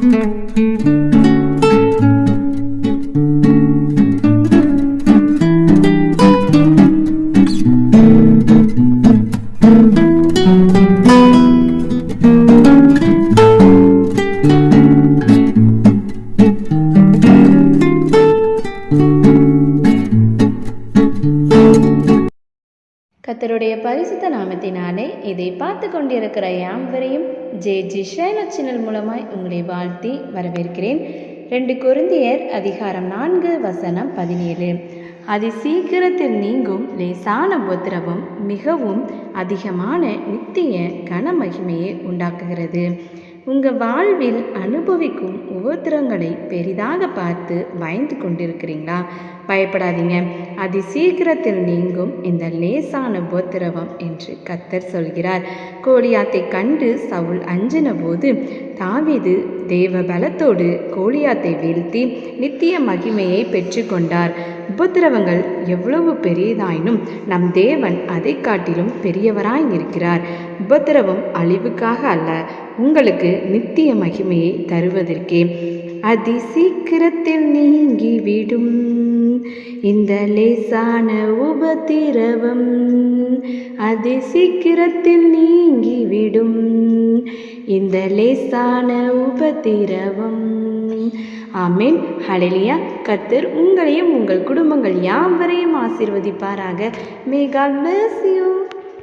கத்தருடைய பரிசுத்த நாமத்தினாலே இதை பார்த்து கொண்டிருக்கிற யாவரையும் ஜே ஜி ஷைலோ சேனல் மூலமாய் உங்களை வாழ்த்தி வரவேற்கிறேன். ரெண்டு குருந்தியர் அதிகாரம் நான்கு வசனம் பதினேழு. அது சீக்கிரத்தில் நீங்கும் லேசான உபத்திரவம் மிகவும் அதிகமான நித்திய கனமகிமையை உண்டாக்குகிறது. உங்கள் வாழ்வில் அனுபவிக்கும் உபத்திரங்களை பெரிதாக பார்த்து பயந்து கொண்டிருக்கிறீங்களா? பயப்படாதீங்க. அது சீக்கிரத்தில் நீங்கும் இந்த லேசான உபத்திரவம் என்று கத்தர் சொல்கிறார். கோலியாத்தை கண்டு சவுல் அஞ்சின போது தாவீது தேவ பலத்தோடு கோலியாத்தை வீழ்த்தி நித்திய மகிமையை பெற்றுக்கொண்டார். உபத்திரவங்கள் எவ்வளவு பெரியதாயினும் நம் தேவன் அதை காட்டிலும் பெரியவராய் இருக்கிறார் உபத்திரவம் அழிவுக்காக அல்ல உங்களுக்கு நித்திய மகிமையை தருவதற்கே. அதி சீக்கிரத்தில் நீங்கிவிடும் இந்த லேசான உபத்திரவம். அதி சீக்கிரத்தில் நீங்கிவிடும் இந்த லேசான உபதிரவம் ஆமேன். ஹalleluya. கத்தர் உங்களையும் உங்கள் குடும்பங்கள் யாவரையும் ஆசீர்வதிப்பாராக. May God